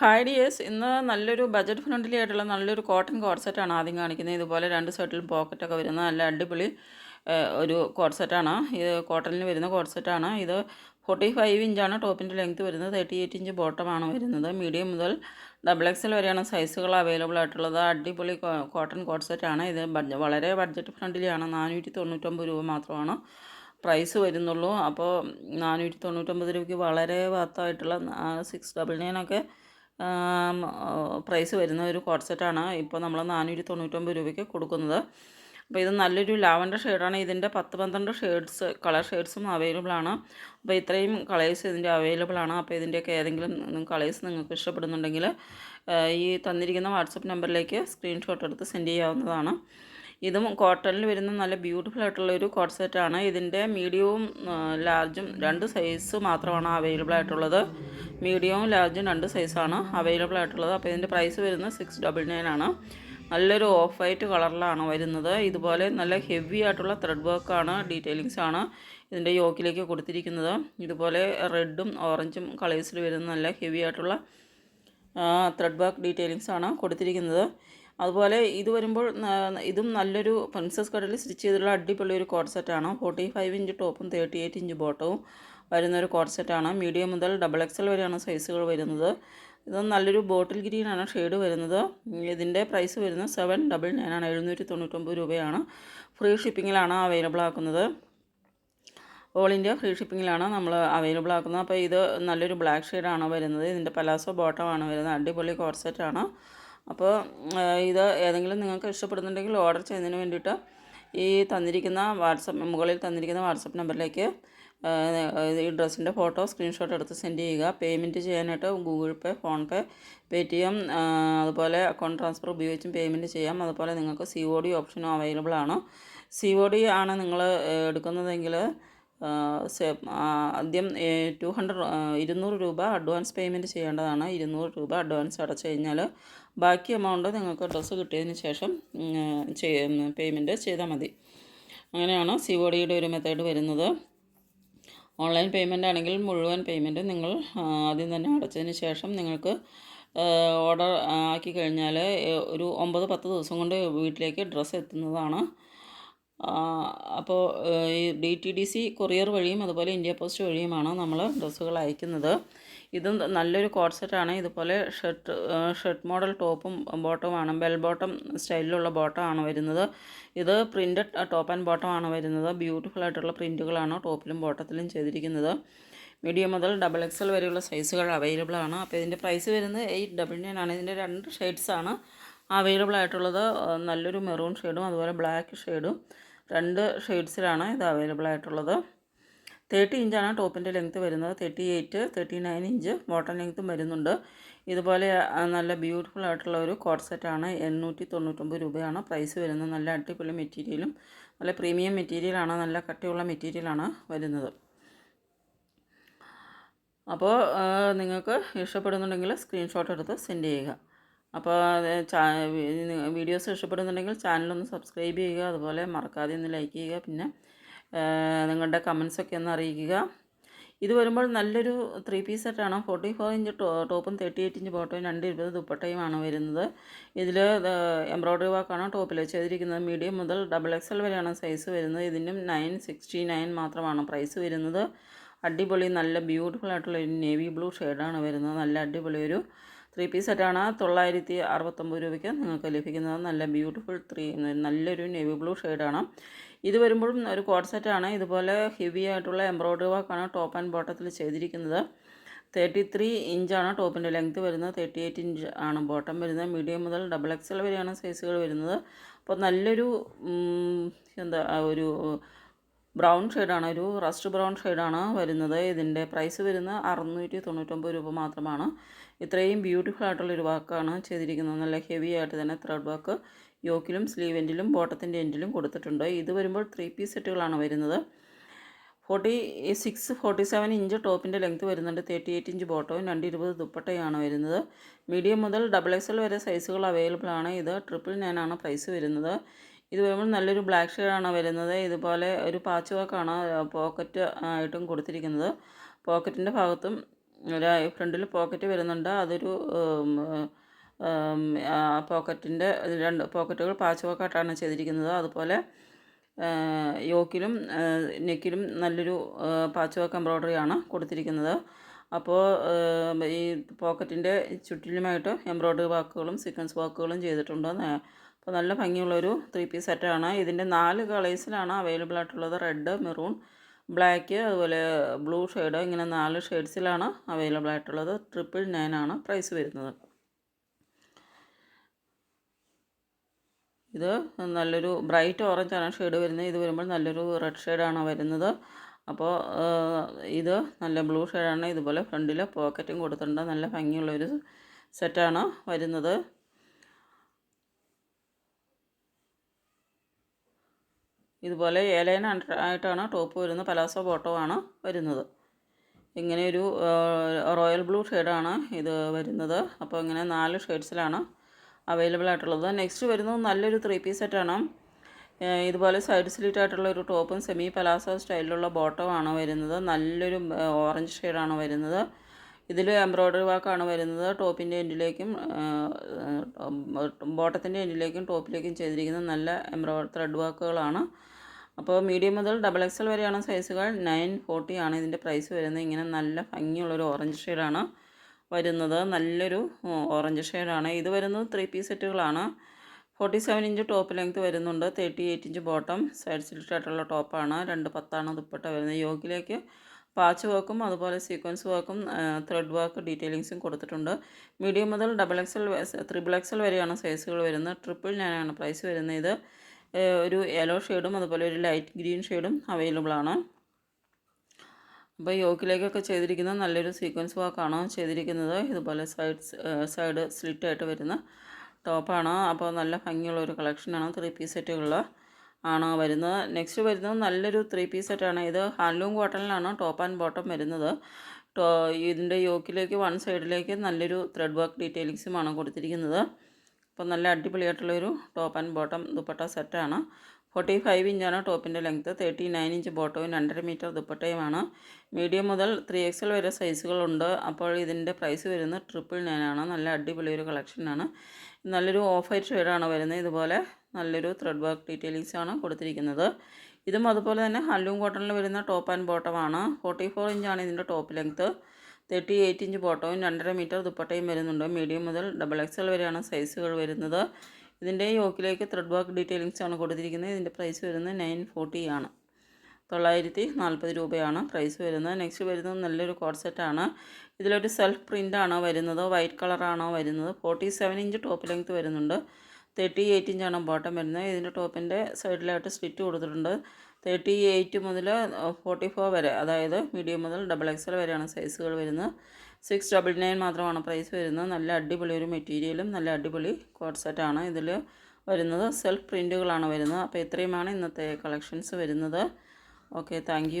Hi dears ഇന്ന് നല്ലൊരു budget friendly ആയിട്ടുള്ള നല്ലൊരു കോട്ടൺ കോഡ് സെറ്റാണ് ആദ്യം കാണിക്കുന്നത്. ഇതുപോലെ രണ്ട് സൈഡിലും പോക്കറ്റൊക്കെ വരുന്ന നല്ല അടിപൊളി ഒരു കോർസെറ്റാണ് ഇത് കോട്ടണിൽ വരുന്ന കോർസെറ്റാണ് ഇത് ഫോർട്ടി ഫൈവ് ഇഞ്ചാണ് ടോപ്പിന്റെ ലെങ്ത്ത് വരുന്നത്. തേർട്ടി എയ്റ്റ് ഇഞ്ച് ബോട്ടമാണ് വരുന്നത്. മീഡിയം മുതൽ ഡബിൾ എക്സൽ വരെയാണ് സൈസുകൾ അവൈലബിൾ ആയിട്ടുള്ളത്. അടിപൊളി കോട്ടൺ കോർസെറ്റാണ് ഇത് വളരെ ബഡ്ജറ്റ് ഫ്രണ്ട്ലിയാണ് നാനൂറ്റി തൊണ്ണൂറ്റൊമ്പത് രൂപ മാത്രമാണ് പ്രൈസ് വരുന്നുള്ളൂ. അപ്പോൾ നാനൂറ്റി തൊണ്ണൂറ്റൊമ്പത് രൂപയ്ക്ക് വളരെ വർത്തായിട്ടുള്ള സിക്സ് ഡബിൾ നയനൊക്കെ പ്രൈസ് വരുന്ന ഒരു കോഡ് സെറ്റാണ് ഇപ്പോൾ നമ്മൾ നാനൂറ്റി തൊണ്ണൂറ്റൊമ്പത് രൂപയ്ക്ക് കൊടുക്കുന്നത്. അപ്പോൾ ഇത് നല്ലൊരു ലാവൻഡർ ഷെയ്ഡാണ് ഇതിന്റെ പത്ത് പന്ത്രണ്ട് ഷെയ്ഡ്സ് കളർ ഷെയ്ഡ്സും അവൈലബിൾ ആണ്. അപ്പോൾ ഇത്രയും കളേഴ്സ് ഇതിന്റെ അവൈലബിൾ ആണ്. അപ്പോൾ ഇതിന്റെയൊക്കെ ഏതെങ്കിലും കളേഴ്സ് നിങ്ങൾക്ക് ഇഷ്ടപ്പെടുന്നുണ്ടെങ്കിൽ ഈ തന്നിരിക്കുന്ന വാട്സപ്പ് നമ്പറിലേക്ക് സ്ക്രീൻഷോട്ട് എടുത്ത് സെൻഡ് ചെയ്യാവുന്നതാണ്. ഇതും കോട്ടണിൽ വരുന്ന നല്ല ബ്യൂട്ടിഫുൾ ആയിട്ടുള്ള ഒരു കോട്ട് സെറ്റാണ് ഇതിന്റെ മീഡിയവും ലാർജും രണ്ട് സൈസ് മാത്രമാണ് അവൈലബിൾ ആയിട്ടുള്ളത്. മീഡിയവും ലാർജും രണ്ട് സൈസാണ് അവൈലബിൾ ആയിട്ടുള്ളത്. അപ്പോൾ ഇതിന്റെ പ്രൈസ് വരുന്നത് സിക്സ് ഡബിൾ നയൻ ആണ്. നല്ലൊരു ഓഫ് വൈറ്റ് കളറിലാണ് വരുന്നത്. ഇതുപോലെ നല്ല ഹെവി ആയിട്ടുള്ള ത്രെഡ് വർക്കാണ് ഡീറ്റെയിലിങ്സ് ആണ് ഇതിന്റെ യോക്കിലേക്ക് കൊടുത്തിരിക്കുന്നത്. ഇതുപോലെ റെഡും ഓറഞ്ചും കളേഴ്സിൽ വരുന്ന നല്ല ഹെവി ആയിട്ടുള്ള ത്രെഡ് വർക്ക് ഡീറ്റെയിലിങ്സ് ആണ് കൊടുത്തിരിക്കുന്നത്. അതുപോലെ ഇത് വരുമ്പോൾ ഇതും നല്ലൊരു പ്രിൻസസ് കടലിൽ സ്റ്റിച്ച് ചെയ്തിട്ടുള്ള അടിപൊളി ഒരു കോഡ് സെറ്റാണ് ഫോർട്ടി ഫൈവ് ഇഞ്ച് ടോപ്പും തേർട്ടി എയ്റ്റ് ഇഞ്ച് ബോട്ടവും വരുന്ന ഒരു കോഡ് സെറ്റാണ് മീഡിയം മുതൽ ഡബിൾ എക്സൽ വരെയാണ് സൈസുകൾ വരുന്നത്. ഇത് നല്ലൊരു ബോട്ടിൽ ഗ്രീനാണ് ഷെയ്ഡ് വരുന്നത്. ഇതിന്റെ പ്രൈസ് വരുന്നത് സെവൻ ഡബിൾ നയൻ ആണ് എഴുന്നൂറ്റി തൊണ്ണൂറ്റൊമ്പത് രൂപയാണ് ഫ്രീ ഷിപ്പിങ്ങിലാണ് അവൈലബിൾ ആക്കുന്നത്. ഓൾ ഇന്ത്യ ഫ്രീ ഷിപ്പിങ്ങിലാണ് നമ്മൾ അവൈലബിൾ ആക്കുന്നത്. അപ്പോൾ ഇത് നല്ലൊരു ബ്ലാക്ക് ഷെയ്ഡാണ് വരുന്നത്. ഇതിന്റെ പലാസോ ബോട്ടമാണ് വരുന്നത്. അടിപൊളി കോർസെറ്റാണ് അപ്പോൾ ഇത് ഏതെങ്കിലും നിങ്ങൾക്ക് ഇഷ്ടപ്പെടുന്നുണ്ടെങ്കിൽ ഓർഡർ ചെയ്യുന്നതിന് വേണ്ടിയിട്ട് ഈ തന്നിരിക്കുന്ന വാട്സപ്പ് മുകളിൽ തന്നിരിക്കുന്ന വാട്സപ്പ് നമ്പറിലേക്ക് ഈ ഡ്രസ്സിന്റെ ഫോട്ടോ സ്ക്രീൻഷോട്ട് എടുത്ത് സെൻഡ് ചെയ്യുക. പേയ്മെന്റ് ചെയ്യാനായിട്ട് Google Pay PhonePe T M അതുപോലെ അക്കൗണ്ട് ട്രാൻസ്ഫർ ഉപയോഗിച്ചും പേയ്മെന്റ് ചെയ്യാം. അതുപോലെ നിങ്ങൾക്ക് സി ഒ ഡി ഓപ്ഷനും അവൈലബിൾ ആണ്. സി ഒ ഡി ആണ് നിങ്ങൾ എടുക്കുന്നതെങ്കിൽ ആദ്യം ടു ഹൺഡ്രഡ് ഇരുന്നൂറ് രൂപ അഡ്വാൻസ് പേയ്മെന്റ് ചെയ്യേണ്ടതാണ്. ഇരുന്നൂറ് രൂപ അഡ്വാൻസ് അടച്ചു കഴിഞ്ഞാൽ ബാക്കി എമൗണ്ട് നിങ്ങൾക്ക് ഡ്രസ്സ് കിട്ടിയതിന് ശേഷം പേയ്മെന്റ് ചെയ്താൽ മതി. അങ്ങനെയാണ് സി ഒ ഡിയുടെ ഒരു മെത്തേഡ് വരുന്നത്. ഓൺലൈൻ പേയ്മെന്റ് ആണെങ്കിൽ മുഴുവൻ പേയ്മെന്റ് നിങ്ങൾ ആദ്യം തന്നെ അടച്ചതിന് ശേഷം നിങ്ങൾക്ക് ഓർഡർ ആക്കി കഴിഞ്ഞാൽ ഒരു ഒമ്പത് പത്ത് ദിവസം കൊണ്ട് വീട്ടിലേക്ക് ഡ്രസ്സ് എത്തുന്നതാണ്. അപ്പോൾ ഈ D T D C courier വഴിയും അതുപോലെ ഇന്ത്യ പോസ്റ്റ് വഴിയുമാണ് നമ്മൾ ഡ്രസ്സുകൾ അയക്കുന്നത്. ഇതും നല്ലൊരു കോഡ് സെറ്റാണ്. ഇതുപോലെ ഷർട്ട് ഷർട്ട് മോഡൽ ടോപ്പും ബോട്ടവുമാണ് ബെൽ ബോട്ടം സ്റ്റൈലിലുള്ള ബോട്ടമാണ് വരുന്നത്. ഇത് പ്രിന്റഡ് ടോപ്പ് ആൻഡ് ബോട്ടമാണ് വരുന്നത്. ബ്യൂട്ടിഫുൾ ആയിട്ടുള്ള പ്രിന്റുകളാണ് ടോപ്പിലും ബോട്ടത്തിലും ചെയ്തിരിക്കുന്നത്. മീഡിയം മുതൽ ഡബിൾ എക്സൽ വരെയുള്ള സൈസുകൾ അവൈലബിൾ ആണ്. അപ്പോൾ ഇതിന്റെ പ്രൈസ് വരുന്നത് എയ്റ്റ് ഡബിൾ നയൻ ആണ്. ഇതിന്റെ രണ്ട് ഷെയ്ഡ്സ് ആണ് അവൈലബിൾ ആയിട്ടുള്ളത്. നല്ലൊരു മെറൂൺ ഷെയ്ഡും അതുപോലെ ബ്ലാക്ക് ഷെയ്ഡും. രണ്ട് ഷെയ്ഡ്സിലാണ് ഇത് അവൈലബിൾ ആയിട്ടുള്ളത്. തേർട്ടി ഇഞ്ചാണ് ടോപ്പിന്റെ ലെങ്ത്ത് വരുന്നത്. Thirty eight thirty nine inch bottom ലെങ്ത്തും വരുന്നുണ്ട്. ഇതുപോലെ നല്ല ബ്യൂട്ടിഫുൾ ആയിട്ടുള്ള ഒരു കോഡ് സെറ്റാണ് എണ്ണൂറ്റി തൊണ്ണൂറ്റൊമ്പത് രൂപയാണ് പ്രൈസ് വരുന്നത്. നല്ല അടിപൊളി മെറ്റീരിയലും നല്ല പ്രീമിയം മെറ്റീരിയലാണ് നല്ല കട്ടിയുള്ള മെറ്റീരിയലാണ് വരുന്നത്. അപ്പോൾ നിങ്ങൾക്ക് ഇഷ്ടപ്പെടുന്നുണ്ടെങ്കിൽ സ്ക്രീൻഷോട്ട് എടുത്ത് സെൻഡ് ചെയ്യുക. അപ്പോൾ വീഡിയോസ് ഇഷ്ടപ്പെടുന്നുണ്ടെങ്കിൽ ചാനലൊന്ന് സബ്സ്ക്രൈബ് ചെയ്യുക. അതുപോലെ മറക്കാതെ ഒന്ന് ലൈക്ക് ചെയ്യുക. പിന്നെ നിങ്ങളുടെ കമൻസൊക്കെ ഒന്ന് അറിയിക്കുക. ഇത് വരുമ്പോൾ നല്ലൊരു ത്രീ പീസ് സെറ്റാണ് ഫോർട്ടി ഫോർ ഇഞ്ച് ടോപ്പും തേർട്ടി എയ്റ്റ് ഇഞ്ച് ബോട്ടവും രണ്ട് ഇരുപത് ദുപ്പട്ടയുമാണ് വരുന്നത്. ഇതിൽ എംബ്രോയ്ഡറി വർക്കാണ് ടോപ്പിൽ ചെയ്തിരിക്കുന്നത് മീഡിയം മുതൽ ഡബിൾ എക്സൽ വരെയാണ് സൈസ് വരുന്നത്. ഇതിനും നയൻ സിക്സ്റ്റി നയൻ മാത്രമാണ് പ്രൈസ് വരുന്നത്. അടിപൊളി നല്ല ബ്യൂട്ടിഫുൾ ആയിട്ടുള്ള ഒരു നേവി ബ്ലൂ ഷെയ്ഡാണ് വരുന്നത്. നല്ല അടിപൊളി ഒരു ത്രീ പീസ് സെറ്റാണ് തൊള്ളായിരത്തി അറുപത്തൊമ്പത് രൂപയ്ക്ക് നിങ്ങൾക്ക് ലഭിക്കുന്നത്. നല്ല ബ്യൂട്ടിഫുൾ ത്രീ നല്ലൊരു നേവി ബ്ലൂ ഷെയ്ഡാണ് ഇത് വരുമ്പോഴും ഒരു കോഡ് സെറ്റാണ്. ഇതുപോലെ ഹെവി ആയിട്ടുള്ള എംബ്രോയ്ഡറി വർക്കാണ് ടോപ്പ് ആൻഡ് ബോട്ടത്തിൽ ചെയ്തിരിക്കുന്നത്. തേർട്ടി ത്രീ ഇഞ്ചാണ് ടോപ്പിന്റെ ലെങ്ത് വരുന്നത്. തേർട്ടി എയ്റ്റ് ഇഞ്ച് ആണ് ബോട്ടം വരുന്നത്. മീഡിയം മുതൽ ഡബിൾ എക്സൽ വരെയാണ് സൈസുകൾ വരുന്നത്. അപ്പോൾ നല്ലൊരു എന്താ ഒരു ബ്രൗൺ ഷെയ്ഡാണ് ഒരു റസ്റ്റ് ബ്രൗൺ ഷെയ്ഡാണ് വരുന്നത്. ഇതിന്റെ പ്രൈസ് വരുന്നത് അറുന്നൂറ്റി തൊണ്ണൂറ്റൊമ്പത് രൂപ മാത്രമാണ്. ഇത്രയും ബ്യൂട്ടിഫുൾ ആയിട്ടുള്ളൊരു വർക്കാണ് ചെയ്തിരിക്കുന്നത്. നല്ല ഹെവി ആയിട്ട് തന്നെ ത്രെഡ് വർക്ക് യോക്കിലും സ്ലീവ് എൻഡിലും ബോട്ടത്തിന്റെ എൻഡിലും കൊടുത്തിട്ടുണ്ട്. ഇത് വരുമ്പോൾ ത്രീ പീസ് സെറ്റുകളാണ് വരുന്നത്. Forty six forty seven inch ടോപ്പിന്റെ ലെങ്ത് വരുന്നുണ്ട്. തേർട്ടി എയ്റ്റ് ഇഞ്ച് ബോട്ടവും രണ്ട് ഇരുപത് ദുപ്പട്ടയാണ് വരുന്നത്. മീഡിയം മുതൽ ഡബിൾ എക്സൽ വരെ സൈസുകൾ അവൈലബിൾ ആണ്. ഇത് ട്രിപ്പിൾ നയൻ ആണ് പ്രൈസ് വരുന്നത്. ഇത് വരുമ്പോൾ നല്ലൊരു ബ്ലാക്ക് ഷെയ്ഡാണ് വരുന്നത്. ഇതുപോലെ ഒരു പാച്ച് വർക്കാണ് പോക്കറ്റ് ആയിട്ടും കൊടുത്തിരിക്കുന്നത്. പോക്കറ്റിന്റെ ഭാഗത്തും ഒരു ഫ്രണ്ടിൽ പോക്കറ്റ് വരുന്നുണ്ട്. അതൊരു പോക്കറ്റിന്റെ രണ്ട് പോക്കറ്റുകൾ പാച്ച് പോക്കറ്റാണ് ചെയ്തിരിക്കുന്നത്. അതുപോലെ യോക്കിലും നെക്കിലും നല്ലൊരു പാച്ച് വർക്ക് എംബ്രോയ്ഡറിയാണ് കൊടുത്തിരിക്കുന്നത്. അപ്പോൾ ഈ പോക്കറ്റിന്റെ ചുറ്റിലുമായിട്ട് എംബ്രോയ്ഡറി വർക്കുകളും സീക്വൻസ് വർക്കുകളും ചെയ്തിട്ടുണ്ട് അപ്പോൾ നല്ല ഭംഗിയുള്ളൊരു ത്രീ പീസ് സെറ്റാണ്. ഇതിന്റെ നാല് കളേഴ്സിലാണ് അവൈലബിൾ ആയിട്ടുള്ളത്. റെഡ് മെറൂൺ ബ്ലാക്ക് അതുപോലെ ബ്ലൂ ഷെയ്ഡ്. ഇങ്ങനെ നാല് ഷെയ്ഡ്സിലാണ് അവൈലബിൾ ആയിട്ടുള്ളത്. ട്രിപ്പിൾ നയൻ ആണ് പ്രൈസ് വരുന്നത്. ഇത് നല്ലൊരു ബ്രൈറ്റ് ഓറഞ്ച് ആണ് ഷെയ്ഡ് വരുന്നത്. ഇത് വരുമ്പോൾ നല്ലൊരു റെഡ് ഷെയ്ഡാണ് വരുന്നത്. അപ്പോൾ ഇത് നല്ല ബ്ലൂ ഷെയ്ഡാണ്. ഇതുപോലെ ഫ്രണ്ടിൽ പോക്കറ്റും കൊടുത്തിട്ടുണ്ട്. നല്ല ഭംഗിയുള്ളൊരു സെറ്റാണ് വരുന്നത്. ഇതുപോലെ ഏലൈൻ ആയിട്ടാണ് ടോപ്പ് വരുന്നത്. പലാസോ ആണ് വരുന്നത്. ഇങ്ങനെ ഒരു റോയൽ ബ്ലൂ ഷെയ്ഡാണ് ഇത് വരുന്നത്. അപ്പോൾ ഇങ്ങനെ നാല് ഷെയ്ഡ്സിലാണ് അവൈലബിൾ ആയിട്ടുള്ളത്. നെക്സ്റ്റ് വരുന്നത് നല്ലൊരു ത്രീ പീസ് സെറ്റാണ് ഇതുപോലെ സൈഡ് സ്ലിറ്റ് ആയിട്ടുള്ള ഒരു ടോപ്പും സെമി പലാസോ സ്റ്റൈലിലുള്ള ബോട്ടമാണ് വരുന്നത്. നല്ലൊരു ഓറഞ്ച് ഷെയ്ഡാണ് വരുന്നത്. ഇതിൽ എംബ്രോയ്ഡറി വർക്കാണ് വരുന്നത്. ടോപ്പിന്റെ എൻഡിലേക്കും ബോട്ടത്തിന്റെ എൻഡിലേക്കും ടോപ്പിലേക്കും ചെയ്തിരിക്കുന്ന നല്ല എംബ്രോയ്ഡറി ത്രെഡ് വർക്കുകളാണ് അപ്പോൾ മീഡിയം മുതൽ ഡബിൾ എക്സൽ വരെയാണ് സൈസുകൾ നയൻ ഫോർട്ടി ആണ് ഇതിന്റെ പ്രൈസ് വരുന്നത്. ഇങ്ങനെ നല്ല ഭംഗിയുള്ളൊരു ഓറഞ്ച് ഷെയ്ഡാണ് വരുന്നത്. നല്ലൊരു ഓറഞ്ച് ഷെയ്ഡാണ്. ഇത് വരുന്നത് three piece സെറ്റുകളാണ്. Forty seven inch top length വരുന്നുണ്ട്. Thirty eight inch bottom. Side slit ആയിട്ടുള്ള ടോപ്പാണ്. രണ്ട് പത്താണ് ദുപ്പട്ട വരുന്നത്. യോഗിലേക്ക് പാച്ച് വർക്കും അതുപോലെ സീക്വൻസ് വർക്കും ത്രെഡ് വർക്ക് ഡീറ്റെയിലിങ്സും കൊടുത്തിട്ടുണ്ട്. മീഡിയം മുതൽ ഡബിൾ എക്സൽ ത്രിബിൾ എക്സൽ വരെയാണ് സൈസുകൾ വരുന്നത്. ട്രിപ്പിൾ നയനാണ് പ്രൈസ് വരുന്നത്. ഇത് ഒരു യെല്ലോ ഷെയ്ഡും അതുപോലെ ഒരു ലൈറ്റ് ഗ്രീൻ ഷെയ്ഡും അവൈലബിൾ ആണ് അപ്പോൾ യോക്കിലേക്കൊക്കെ ചെയ്തിരിക്കുന്ന നല്ലൊരു സീക്വൻസ് വർക്കാണ് ചെയ്തിരിക്കുന്നത്? ഇതുപോലെ സൈഡ് സൈഡ് സ്ലിറ്റായിട്ട് വരുന്ന ടോപ്പാണ് അപ്പോൾ നല്ല ഭംഗിയുള്ള ഒരു കളക്ഷനാണ് ത്രീ പീസ് സെറ്റുകളിൽ ആണ് വരുന്നത്? നെക്സ്റ്റ് വരുന്നത് നല്ലൊരു ത്രീ പീസ് സെറ്റാണ് ഇത് ഹാൻഡ്ലൂം കോട്ടണിലാണ്? ടോപ്പ് ആൻഡ് ബോട്ടം വരുന്നത്. ടോ ഇതിന്റെ യോക്കിലേക്ക് വൺ സൈഡിലേക്ക് നല്ലൊരു ത്രെഡ് വർക്ക് ഡീറ്റെയിലിങ്സുമാണ് കൊടുത്തിരിക്കുന്നത്. അപ്പോൾ നല്ല അടിപൊളിയായിട്ടുള്ളൊരു ടോപ്പ് ആൻഡ് ബോട്ടം ദുപ്പട്ട സെറ്റാണ് ഫോർട്ടി ഫൈവ് ഇഞ്ചാണ് ടോപ്പിന്റെ ലെങ്ത്ത് തേർട്ടി നയൻ ഇഞ്ച് ബോട്ടവും രണ്ടര മീറ്റർ ദുപ്പട്ടയുമാണ്. മീഡിയം മുതൽ ത്രീ എക്സൽ വരെ സൈസുകളുണ്ട്. അപ്പോൾ ഇതിന്റെ പ്രൈസ് വരുന്നത് ട്രിപ്പിൾ നയൻ ആണ്. നല്ല അടിപൊളി ഒരു കളക്ഷനാണ്. നല്ലൊരു ഓഫ് വൈറ്റ് ഷെയ്ഡാണ് വരുന്നത്. ഇതുപോലെ നല്ലൊരു ത്രെഡ് വർക്ക് ഡീറ്റെയിലിങ്സ് ആണ് കൊടുത്തിരിക്കുന്നത്. ഇതും അതുപോലെ തന്നെ ഹല്ലും കോട്ടണിൽ വരുന്ന ടോപ്പ് ആൻഡ് ബോട്ടമാണ് ഫോർട്ടി ഫോർ ഇഞ്ചാണ് ഇതിന്റെ top length thirty eight inch ബോട്ടവും രണ്ടര മീറ്റർ ദുപ്പട്ടയും വരുന്നുണ്ട്. മീഡിയം മുതൽ ഡബിൾ എക്സൽ വരെയാണ് സൈസുകൾ വരുന്നത്. ഇതിന്റെ യോക്കിലേക്ക് ത്രെഡ് വർക്ക് ഡീറ്റെയിലിങ്സ് ആണ് കൊടുത്തിരിക്കുന്നത്. ഇതിന്റെ പ്രൈസ് വരുന്നത് നയൻ ഫോർട്ടി ആണ്. തൊള്ളായിരത്തി നാൽപ്പത് രൂപയാണ് പ്രൈസ് വരുന്നത്. നെക്സ്റ്റ് വരുന്നത് നല്ലൊരു കോഡ്സെറ്റാണ് ഇതിലൊരു സെൽഫ് പ്രിന്റാണ് വരുന്നത്? വൈറ്റ് കളറാണോ വരുന്നത്? Forty seven inch top length വരുന്നുണ്ട്. തേർട്ടി എയ്റ്റ് ഇഞ്ചാണ് ബോട്ടം വരുന്നത്. ഇതിന്റെ ടോപ്പിന്റെ സൈഡിലായിട്ട് സ്ലിറ്റ് കൊടുത്തിട്ടുണ്ട്. തേർട്ടി എയ്റ്റ് മുതൽ ഫോർട്ടി ഫോർ വരെ അതായത് മീഡിയം മുതൽ ഡബിൾ എക്സൽ വരെയാണ് സൈസുകൾ വരുന്നത്. സിക്സ് ഡബിൾ നയൻ മാത്രമാണ് പ്രൈസ് വരുന്നത്. നല്ല അടിപൊളി ഒരു മെറ്റീരിയലും നല്ല അടിപൊളി കോഡ് സെറ്റാണ് ഇതിൽ വരുന്നത്. സെൽഫ് പ്രിന്റുകളാണ് വരുന്നത്. അപ്പോൾ ഇത്രയുമാണ് ഇന്നത്തെ കളക്ഷൻസ് വരുന്നത്. Okay thank